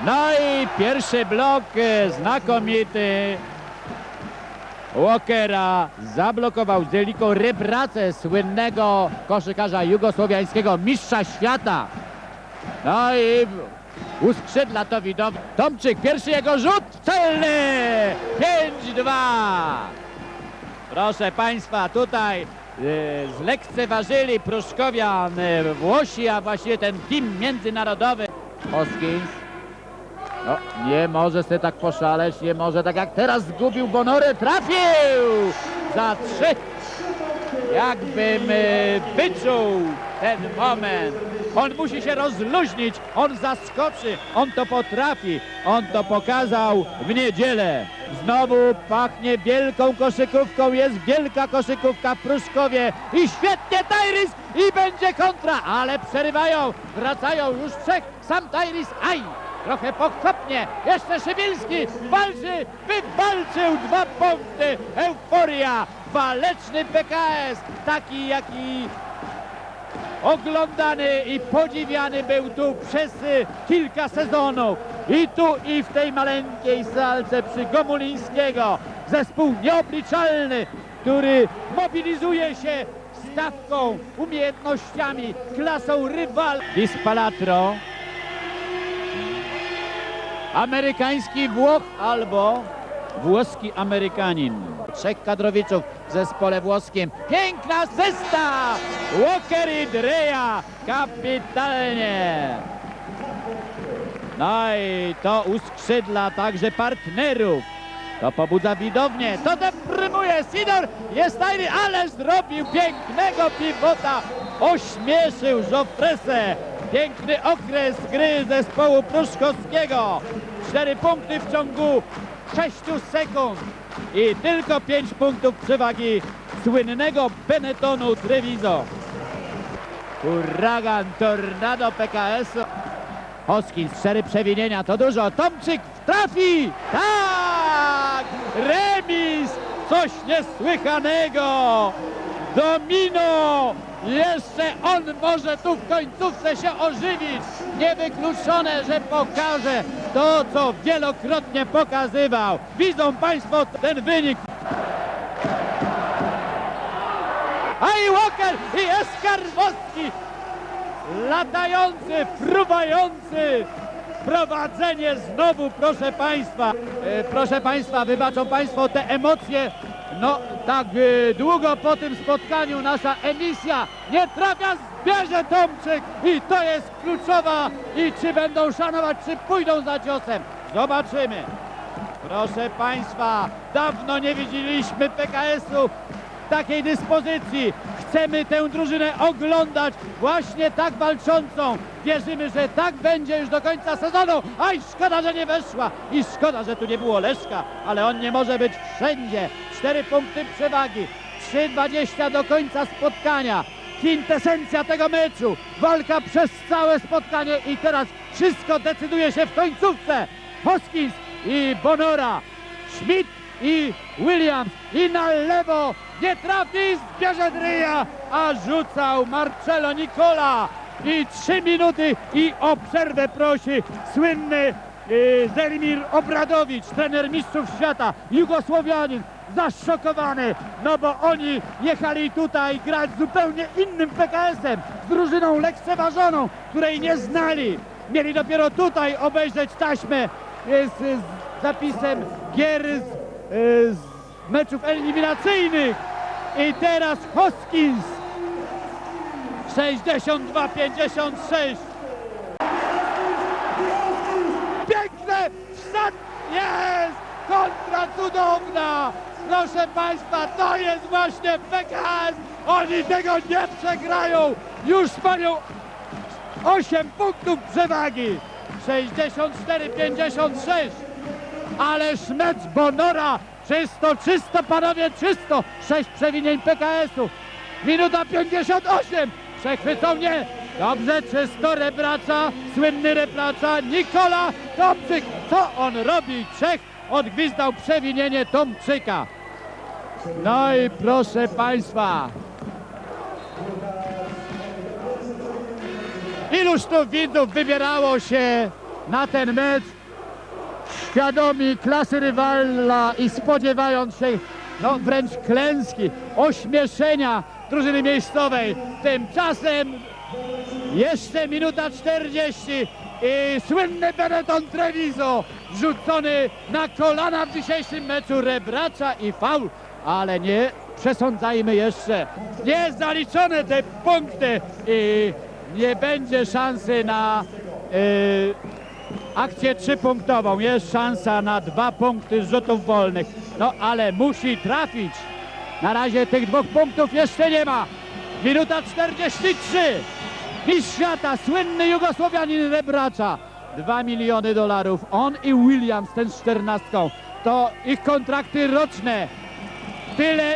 No i pierwszy blok e, znakomity. Walkera zablokował z Deliką repracę słynnego koszykarza jugosłowiańskiego, mistrza świata. No i u skrzydla to widok. Tomczyk, pierwszy jego rzut celny! 5-2! Proszę Państwa, tutaj e, zlekceważyli Pruszkowian e, Włosi, a właściwie ten team międzynarodowy. Hoskins. No, nie może sobie tak poszaleć, nie może tak jak teraz zgubił Bonorę, trafił! Za trzy! Jakbym e, wyczuł ten moment. On musi się rozluźnić, on zaskoczy, on to potrafi, on to pokazał w niedzielę. Znowu pachnie wielką koszykówką, jest wielka koszykówka w Pruszkowie i świetnie Tyrys i będzie kontra, ale przerywają, wracają już trzech, sam Tyrys, aj! Trochę pochopnie, jeszcze Szybilski walczy, wywalczył dwa punkty, euforia, waleczny PKS, taki jaki oglądany i podziwiany był tu przez y, kilka sezonów. I tu i w tej maleńkiej salce przy Gomulińskiego. Zespół nieobliczalny, który mobilizuje się stawką, umiejętnościami, klasą rywal. Dispalatro. Amerykański Włoch albo włoski Amerykanin. Trzech kadrowiczów w zespole włoskim. Piękna zesta! Walker i Dreja kapitalnie. No i to uskrzydla także partnerów. To pobudza widownię, to deprymuje Sidor, jest tajny, ale zrobił pięknego pivota, ośmieszył Żofresę. Piękny okres gry zespołu pruszkowskiego. Cztery punkty w ciągu 6 sekund i tylko 5 punktów przewagi słynnego Benettonu Treviso. Huragan, tornado PKS-u. Hoskins, cztery przewinienia, to dużo. Tomczyk trafi! Tak! Remis! Coś niesłychanego! Domino! Jeszcze on może tu w końcówce się ożywić. Niewykluczone, że pokaże to, co wielokrotnie pokazywał. Widzą Państwo ten wynik. A i Walker i Eskarwowski latający, fruwający. Prowadzenie znowu, proszę Państwa. E, proszę Państwa, wybaczą Państwo te emocje. No, tak e, długo po tym spotkaniu nasza emisja nie trafia, zbierze Tomczyk i to jest kluczowa. I czy będą szanować, czy pójdą za ciosem. Zobaczymy. Proszę Państwa, dawno nie widzieliśmy PKS-u w takiej dyspozycji. Chcemy tę drużynę oglądać właśnie tak walczącą. Wierzymy, że tak będzie już do końca sezonu. Aj, szkoda, że nie weszła i szkoda, że tu nie było Leszka, ale on nie może być wszędzie. Cztery punkty przewagi, 3,20 do końca spotkania. Kwintesencja tego meczu, walka przez całe spotkanie i teraz wszystko decyduje się w końcówce. Hoskins i Bonora, Schmidt i Williams i na lewo nie trafi, zbierze Dryja, a rzucał Marcello Nicola i trzy minuty i o przerwę prosi słynny y, Zelimir Obradowicz, trener mistrzów świata, Jugosłowianin, zaszokowany, no bo oni jechali tutaj grać zupełnie innym PKS-em, z drużyną lekceważoną, której nie znali. Mieli dopiero tutaj obejrzeć taśmę y, z, z zapisem gier z, z meczów eliminacyjnych. I teraz Hoskins. 62-56 Piękne wsad jest! Kontra cudowna! Proszę Państwa to jest właśnie PKS oni tego nie przegrają. Już mają 8 punktów przewagi. 64-56 Ależ mecz Bonora czysto, czysto panowie, czysto. Sześć przewinień PKS-u. Minuta 58. Przechwycą nie. Dobrze, czysto Rebracza, słynny Rebracza, Nikola Tomczyk. Co on robi? Czech odgwizdał przewinienie Tomczyka. No i proszę Państwa. Iluż tu widzów wybierało się na ten mecz, świadomi klasy rywala i spodziewając się no wręcz klęski, ośmieszenia drużyny miejscowej. Tymczasem jeszcze minuta 40 i słynny Benetton Treviso rzucony na kolana w dzisiejszym meczu Rebracza i faul, ale nie przesądzajmy jeszcze. Nie zaliczone te punkty i nie będzie szansy na yy, akcję trzypunktową. Jest szansa na dwa punkty z rzutów wolnych. No ale musi trafić. Na razie tych dwóch punktów jeszcze nie ma. Minuta 43. Mistrz świata, słynny Jugosłowianin Rebracza. 2 miliony dolarów. On i Williams, ten z czternastką. To ich kontrakty roczne. Tyle,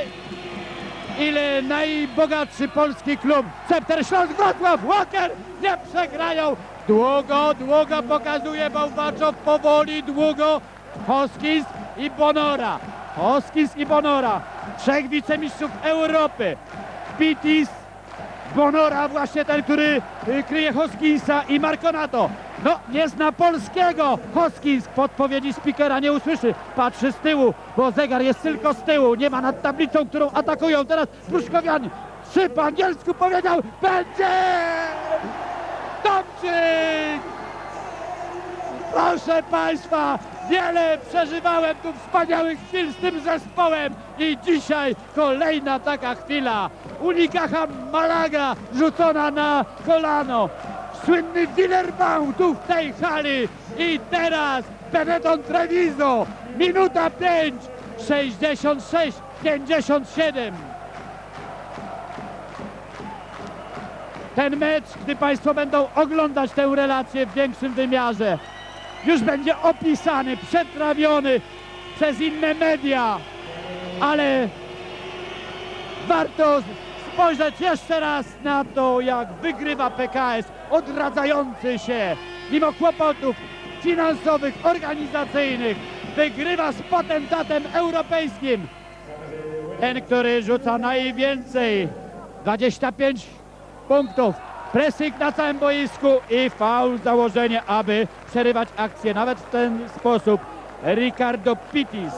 ile najbogatszy polski klub. Scepter Śląsk Wrocław, Walker nie przegrają. Długo, długo pokazuje Bałbaczow, powoli, długo. Hoskins i Bonora. Hoskins i Bonora. Trzech wicemistrzów Europy. Pitis, Bonora, właśnie ten, który y, kryje Hoskinsa i Marconato. No, nie zna polskiego. Hoskins podpowiedzi speakera nie usłyszy. Patrzy z tyłu, bo zegar jest tylko z tyłu. Nie ma nad tablicą, którą atakują teraz Pruszkowianie. Trzy po angielsku powiedział, będzie! Proszę Państwa, wiele przeżywałem tu wspaniałych chwil z tym zespołem i dzisiaj kolejna taka chwila. Unikaha Malaga rzucona na kolano. Słynny Willerbaum tu w tej hali i teraz Benetton Treviso. Minuta 5, 66, 57. Ten mecz, gdy Państwo będą oglądać tę relację w większym wymiarze, już będzie opisany, przetrawiony przez inne media, ale warto spojrzeć jeszcze raz na to, jak wygrywa PKS, odradzający się mimo kłopotów finansowych, organizacyjnych, wygrywa z potentatem europejskim. Ten, który rzuca najwięcej, 25 punktów. Pressing na całym boisku i faul, założenie, aby przerywać akcję. Nawet w ten sposób Ricardo Pitis.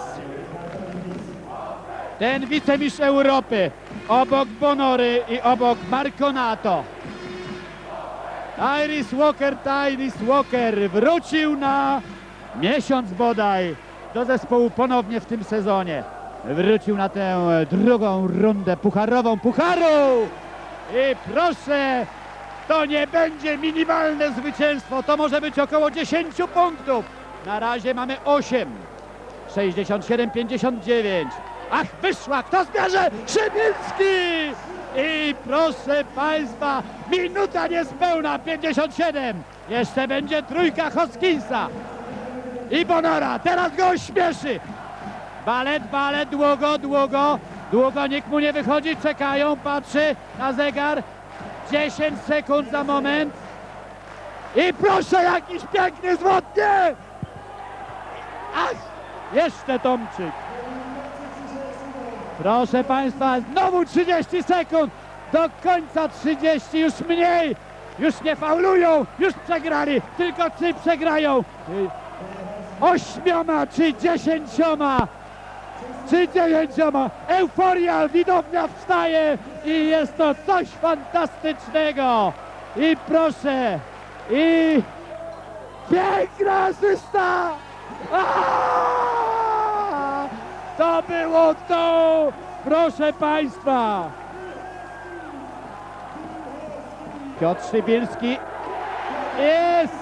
Ten wicemistrz Europy obok Bonory i obok Marconato. Iris Walker, Iris Walker wrócił na miesiąc bodaj do zespołu ponownie w tym sezonie. Wrócił na tę drugą rundę pucharową pucharu. I proszę, to nie będzie minimalne zwycięstwo, to może być około 10 punktów. Na razie mamy 8. 67-59. Ach, wyszła, kto zbierze? Szybicki! I proszę Państwa, minuta niespełna, 57. Jeszcze będzie trójka Hoskinsa. I Bonora, teraz go ośmieszy. Balet, balet, długo, długo, długo, nikt mu nie wychodzi, czekają, patrzy na zegar. 10 sekund za moment. I proszę, jakiś piękny zwrot, nie! Ach, jeszcze Tomczyk. Proszę Państwa, znowu 30 sekund, do końca 30, już mniej. Już nie faulują, już przegrali, tylko czy przegrają. Ośmioma czy dziesięcioma czy dziewięcioma. Euforia, widownia wstaje i jest to coś fantastycznego. I proszę, i piękna asysta! To było to, proszę Państwa. Piotr Szybilski jest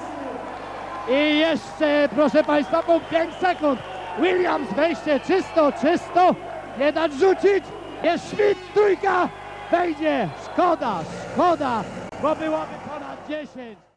i jeszcze, proszę Państwa, po 5 sekund. Williams wejście czysto, czysto. Nie dać rzucić. Jest Schmidt, trójka. Wejdzie. Szkoda, szkoda, bo byłoby ponad 10.